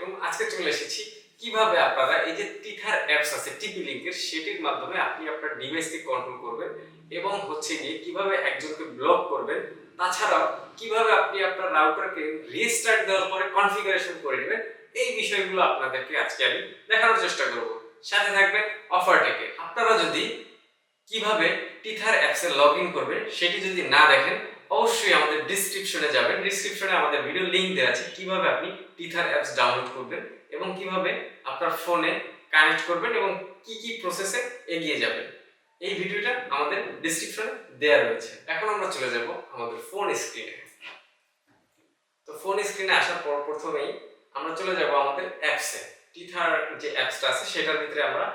আলাইকুম আজকে চলে এসেছি। কীভাবে আপনারা এই যে টিথার অ্যাপস আছে, টিপি লিংকের সেটির মাধ্যমে আপনি আপনার ডিভাইসকে কন্ট্রোল করবেন এবং হচ্ছে গিয়ে কীভাবে একজনকে ব্লক করবেন। তাছাড়াও কীভাবে আপনি আপনার রাউটারকে রিস্টার্ট দেওয়ার পরে কনফিগারেশন করে নেবেন, এই বিষয়গুলো আপনাদেরকে আজকে আমি দেখানোর চেষ্টা করব। সাথে থাকবেন অফার টেকে আপনারা যদি কীভাবে টিথার অ্যাপসে লগ ইন করবেন, সেটি যদি না দেখেন অবশ্যই আমাদের ডিসক্রিপশনে যাবেন। ডিসক্রিপশনে আমাদের ভিডিও লিংক দেওয়া আছে কীভাবে আপনি টিথার অ্যাপস ডাউনলোড করবেন এবং কীভাবে আপনার ফোনে কানেক্ট করবেন এবং কি কি প্রসেসে এগিয়ে যাবেন। এই ভিডিওটা আমাদের ডিসক্রিপশনে দেওয়া রয়েছে। এখন আমরা চলে যাব আমাদের ফোন স্ক্রিনে তো ফোন স্ক্রিনে আসার পর প্রথমেই আমরা চলে যাব আমাদের অ্যাপসে টিথার যে অ্যাপসটা আছে, সেটার ভিতরে আমরা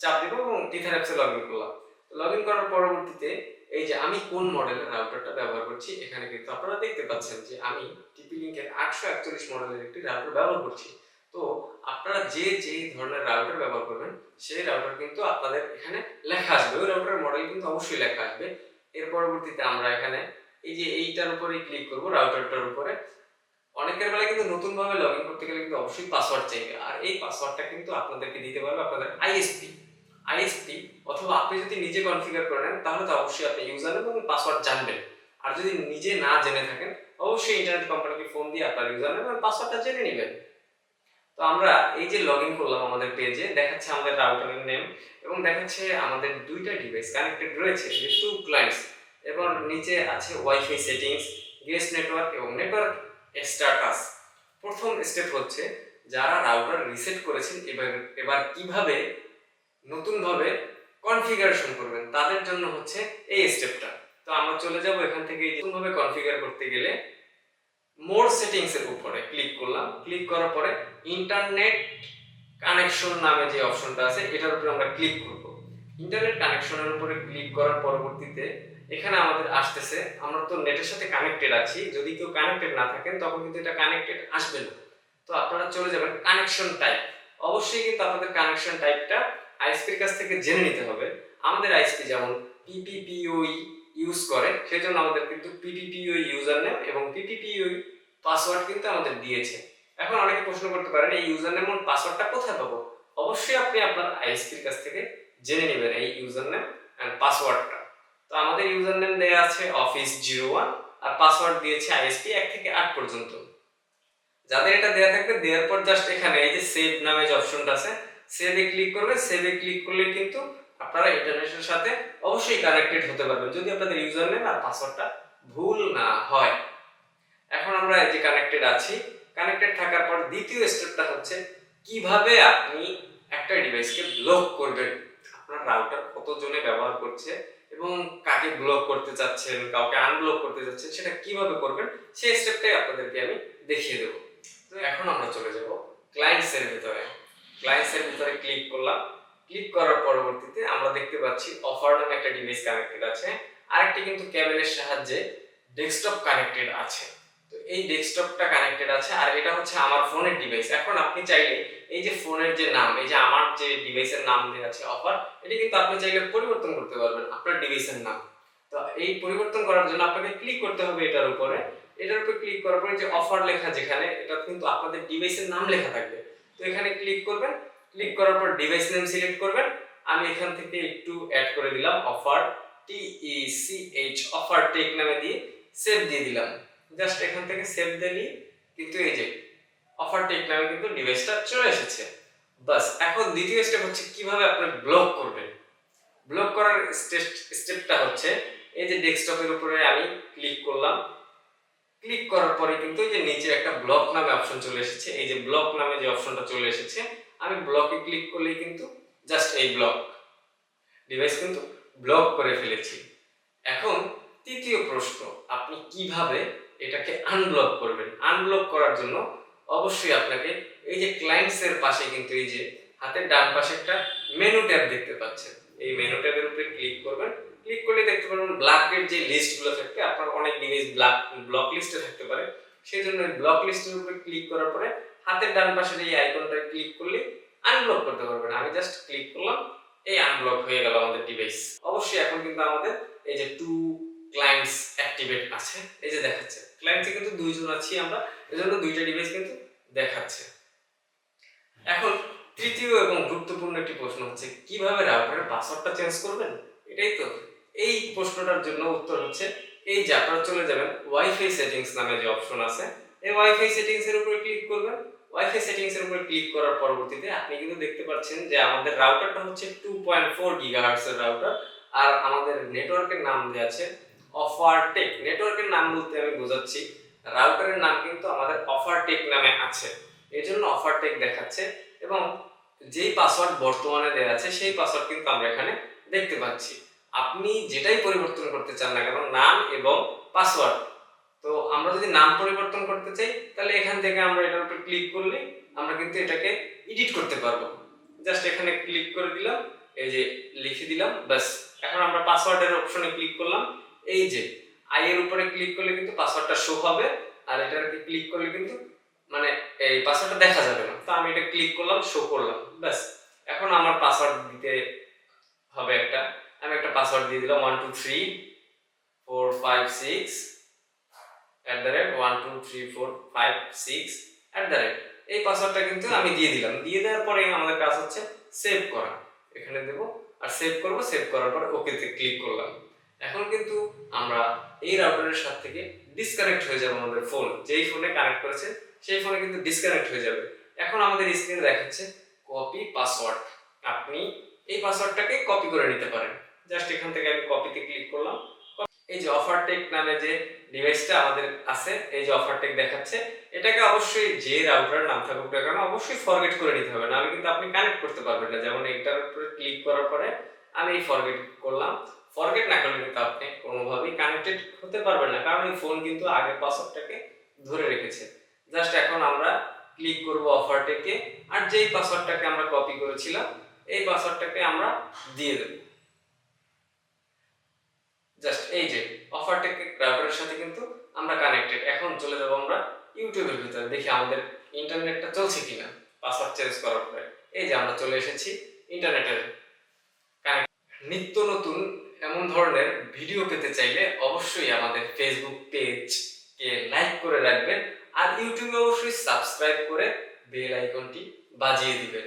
চাপ দিব এবং টিথার অ্যাপসে লগ ইন করলাম। লগ ইন করার পরবর্তীতে এই যে আমি কোন মডেলের রাউটারটা ব্যবহার করছি, এখানে কিন্তু আপনারা দেখতে পাচ্ছেন যে আমি টিপি লিঙ্কের আটশো একচল্লিশ মডেলের একটি রাউটার ব্যবহার করছি। তো আপনারা যে যে ধরনের রাউটার ব্যবহার করবেন, সেই রাউটার কিন্তু আপনাদের এখানে লেখা আসবে। ওই রাউটারের মডেল কিন্তু অবশ্যই লেখা আসবে। এর পরবর্তীতে আমরা এখানে এই যে এইটার উপরে ক্লিক করব রাউটারটার উপরে। অনেকের বেলা কিন্তু নতুন ভাবে লগ ইন করতে গেলে কিন্তু অবশ্যই পাসওয়ার্ড চাইবে। আর এই পাসওয়ার্ডটা কিন্তু আপনাদেরকে দিতে পারবে আপনাদের আইএসপি আইএসপি অথবা আপনি যদি নিজে কনফিগার করে নেন, তাহলে তো অবশ্যই আপনি ইউজার এবং পাসওয়ার্ড জানবেন। আর যদি নিজে না জেনে থাকেন, অবশ্যই ইন্টারনেট কোম্পানিকে ফোন দিয়ে আপনার ইউজার এবং পাসওয়ার্ডটা জেনে নেবেন। তো আমরা এই যে লগ ইন করলাম আমাদের পেজে দেখাচ্ছে আমাদের রাউটারের নেম এবং দেখাচ্ছে আমাদের দুইটা ডিভাইস কানেক্টেড রয়েছে টু ক্লায়েন্টস এবং নিচে আছে ওয়াইফাই সেটিংস গেস্ট নেটওয়ার্ক এবং নেটওয়ার্ক স্ট্যাটাস প্রথম স্টেপ হচ্ছে, যারা রাউটার রিসেট করেছেন, এবার এবার কীভাবে নতুনভাবে কনফিগারেশন করবেন, তাদের জন্য হচ্ছে এই স্টেপটা তো আমরা চলে যাব এখান থেকে নতুনভাবে কনফিগার করতে গেলে মোর সেটিংস এর উপরে ক্লিক করলাম। ক্লিক করার পরে ইন্টারনেট কানেকশন নামে যে অপশনটা আছে, এটার উপরে আমরা ক্লিক করব। ইন্টারনেট কানেকশনের উপরে ক্লিক করার পরবর্তীতে এখানে আমাদের আসতেছে, আমরা তো নেটের সাথে কানেক্টেড আছি, যদি কেউ কানেক্টেড না থাকেন, তখন কিন্তু এটা কানেক্টেড আসবে না। তো আপনারা চলে যাবেন কানেকশন টাইপ অবশ্যই কিন্তু আপনাদের কানেকশন টাইপটা আইএসপির কাছ থেকে জেনে নিতে হবে, আমাদের আইএসপি যেমন পিপিপিওই ইউজ করে, সেজন্য আমাদের কিন্তু পিপিপিওই ইউজার নেম এবং পিপিপিওই পাসওয়ার্ড কিন্তু আমাদের দিয়েছে। এখন অনেকে প্রশ্ন করতে পারেন, এই ইউজার নেম পাসওয়ার্ডটা কোথায় পাবো? অবশ্যই আপনি আপনার আইএসপির কাছ থেকে জেনে নেবেন এই ইউজার নেম অ্যান্ড পাসওয়ার্ডটা তো আমাদের ইউজার নেম দেওয়া আছে অফিস জিরো ওয়ান আর পাসওয়ার্ড দিয়েছে আইএসপি এক থেকে আট পর্যন্ত। যাদের এটা দেওয়া থাকবে, দেওয়ার পর জাস্ট এখানে এই যে সেভ নামে যে অপশনটা আছে সেভে ক্লিক করবে সেভে ক্লিক করলে কিন্তু আপনারা ইন্টারনেটের সাথে অবশ্যই কানেক্টেড হতে পারবেন। যদি আপনাদের ইউজার নেম আর পাসওয়ার্ডটা ভুল না হয়। এখন আমরা এই যে কানেক্টেড আছি কানেক্টেড থাকার পর দ্বিতীয় স্টেপটা হচ্ছে কীভাবে আপনি একটা ডিভাইসকে ব্লক করবেন? আপনার রাউটার কতজনে ব্যবহার করছে এবং কাকে ব্লক করতে চাচ্ছেন, কাউকে আনব্লক করতে চাচ্ছেন, সেটা কীভাবে করবেন, সেই স্টেপটাই আপনাদেরকে আমি দেখিয়ে দেবো। তো এখন আমরা চলে যাব ক্লায়েন্টসের ভিতরে। ক্লায়েন্টসের ভিতরে ক্লিক করলাম। ক্লিক করার পরবর্তীতে আমরা দেখতে পাচ্ছি অফার নামে একটা ডিভাইস কানেক্টেড আছে। আরেকটি কিন্তু কেবলের সাহায্যে ডেস্কটপ কানেক্টেড আছে। তো এই ডেস্কটপটা কানেক্টেড আছে আর এটা হচ্ছে আমার ফোনের ডিভাইস এখন আপনি চাইলে এই যে ফোনের যে নাম, এই যে আমার যে ডিভাইসের নাম দেওয়া আছে অফার এটা কিন্তু আপনি চাইলে পরিবর্তন করতে পারবেন আপনার ডিভাইসের নাম। তো এই পরিবর্তন করার জন্য আপনাকে ক্লিক করতে হবে এটার উপরে। এটার উপরে ক্লিক করার পরে যে অফার লেখা যেখানে, এটা কিন্তু আপনাদের ডিভাইসের নাম লেখা থাকবে। তো এখানে ক্লিক করবেন। ক্লিক করার পর ডিভাইস নেম সিলেক্ট করবেন। আমি এখান থেকে একটু অ্যাড করে দিলাম offer T E C H offer tech নামে দিয়ে সেভ দিয়ে দিলাম। জাস্ট এখান থেকে সেভ দিলেই কিন্তু এই যে অফার টেক নামে কিন্তু ডিভাইসটা চলে এসেছে। বাস, এখন দ্বিতীয় স্টেপ হচ্ছে কীভাবে আপনি ব্লক করবেন। ব্লক করার স্টেপটা হচ্ছে, এই যে ডেস্কটপের উপরে আমি ক্লিক করলাম। ক্লিক করার পরে কিন্তু এই যে নিচে একটা ব্লক নামে অপশন চলে এসেছে। এই যে ব্লক নামে যে অপশনটা চলে এসেছে, আমি ব্লকে ক্লিক করলেই কিন্তু জাস্ট এই ব্লক ডিভাইস কিন্তু ব্লক করে ফেলেছি। এখন তৃতীয় প্রশ্ন, আপনি কীভাবে এটাকে আনব্লক করবেন? আনব্লক করার জন্য অবশ্যই আপনাকে এই যে ক্লায়েন্টসের পাশে কিন্তু এই যে হাতের ডান পাশে একটা মেনু ট্যাব দেখতে পাচ্ছেন। এই মেনু ট্যাবের উপরে ক্লিক করবেন। ক্লিক করলে দেখতে পারবেন ব্ল্যাকের যে লিস্টগুলো থাকবে আপনার অনেক ডিভাইস ব্ল্যাক ব্লক লিস্টে থাকতে পারে। সেই জন্য ব্লক লিস্টের উপরে ক্লিক করার পরে হাতের ডান পাশের এই আইকনটা ক্লিক করলে আনব্লক করতে পারবেন। আমি জাস্ট ক্লিক করলাম, এই আনব্লক হয়ে গেল আমাদের ডিভাইস অবশ্যই এখন কিন্তু আমাদের এই যে টু ক্লায়েন্টস অ্যাক্টিভেট আছে, এই যে দেখাচ্ছে। ক্লায়েন্টসে কিন্তু দুইজন আছি আমরা, এজন্য দুইটা ডিভাইস কিন্তু দেখাচ্ছে। এখন তৃতীয় এবং গুরুত্বপূর্ণ একটি প্রশ্ন হচ্ছে, কীভাবে রাউটারের পাসওয়ার্ডটা চেঞ্জ করবেন? এটাই তো। এই প্রশ্নটার জন্য উত্তর হচ্ছে, এই যে আপনারা চলে যাবেন ওয়াইফাই সেটিংস নামে যে অপশন আছে, এই ওয়াইফাই সেটিংস এর উপরে ক্লিক করবেন। ওয়াইফাই সেটিংস এর উপরে ক্লিক করার পরবর্তীতে আপনি কিন্তু দেখতে পাচ্ছেন যে আমাদের রাউটারটা হচ্ছে টু পয়েন্ট ফোর গিগাহার্টস এর রাউটার আর আমাদের নেটওয়ার্কের নাম দেওয়া আছে অফার টেক নেটওয়ার্কের নাম বলতে আমি বোঝাচ্ছি রাউটারের নাম কিন্তু আমাদের অফার টেক নামে আছে। এই জন্য অফার টেক দেখাচ্ছে, এবং যেই পাসওয়ার্ড বর্তমানে দেওয়া আছে, সেই পাসওয়ার্ড কিন্তু আমরা এখানে দেখতে পাচ্ছি। আপনি যেটাই পরিবর্তন করতে চান না কেন, নাম এবং পাসওয়ার্ড তো আমরা যদি নাম পরিবর্তন করতে চাই, তাহলে এখান থেকে আমরা এটার উপর ক্লিক করলে আমরা কিন্তু এটাকে এডিট করতে পারব। জাস্ট এখানে ক্লিক করে দিলাম, এই যে লিখে দিলাম, ব্যাস। এখন আমরা পাসওয়ার্ডের অপশনে ক্লিক করলাম, এই যে আই এর উপরে ক্লিক করলে কিন্তু পাসওয়ার্ডটা শো হবে, আর এটাকে ক্লিক করলে কিন্তু মানে এই পাসওয়ার্ডটা দেখা যাবে না। তো আমি এটা ক্লিক করলাম শো করলাম, ব্যাস। এখন আমার পাসওয়ার্ড দিতে হবে একটা। আমি একটা পাসওয়ার্ড দিয়ে দিলাম one two three four five six at the rate one two three four five six at the rate এই পাসওয়ার্ডটা কিন্তু আমি দিয়ে দিলাম। দিয়ে দেওয়ার পরে আমাদের কাজ হচ্ছে সেভ করা। এখানে দেব, আর সেভ করব সেভ করার পর ওকেতে ক্লিক করলাম। এখন কিন্তু আমরা এই রাউটারের সাথে থেকে ডিসকানেক্ট হয়ে যাবে আমাদের ফোন যেই ফোনে কানেক্ট করেছে, সেই ফোনে কিন্তু ডিসকানেক্ট হয়ে যাবে। এখন আমাদের স্ক্রিনে দেখাচ্ছে কপি পাসওয়ার্ড আপনি এই পাসওয়ার্ডটাকে কপি করে নিতে পারেন। জাস্ট এখান থেকে আমি কপিতে ক্লিক করলাম। এই যে অফার টেক নামে যে ডিভাইসটা আমাদের আছে, এই যে অফার টেক দেখাচ্ছে, এটাকে অবশ্যই যে রাউটার নাম থাকুক না কেন, অবশ্যই ফরগেট করে নিতে হবে। নাহলে কিন্তু আপনি কানেক্ট করতে পারবেন না। যেমন এটার উপরে ক্লিক করার পরে আমি এই ফরগেট করলাম। ফরগেট না করলে কিন্তু আপনি কোনোভাবেই কানেক্টেড হতে পারবেন না। কারণ এই ফোন কিন্তু আগের পাসওয়ার্ডটাকে ধরে রেখেছে। জাস্ট এখন আমরা ক্লিক করব অফার টেকে আর যেই পাসওয়ার্ডটাকে আমরা কপি করেছিলাম, এই পাসওয়ার্ডটাকে আমরা দিয়ে দেব। জাস্ট এই যে অফার টেক রাউটারের সাথে কিন্তু আমরা কানেক্টেড এখন চলে যাব আমরা ইউটিউবের ভিতরে, দেখি আমাদের ইন্টারনেটটা চলছে কিনা পাসওয়ার্ড চেঞ্জ করার পরে। এই যে আমরা চলে এসেছি ইন্টারনেটের নিত্য নতুন এমন ধরনের ভিডিও পেতে চাইলে অবশ্যই আমাদের ফেসবুক পেজ পেজকে লাইক করে রাখবেন, আর ইউটিউবে অবশ্যই সাবস্ক্রাইব করে বেল আইকনটি বাজিয়ে দিবেন।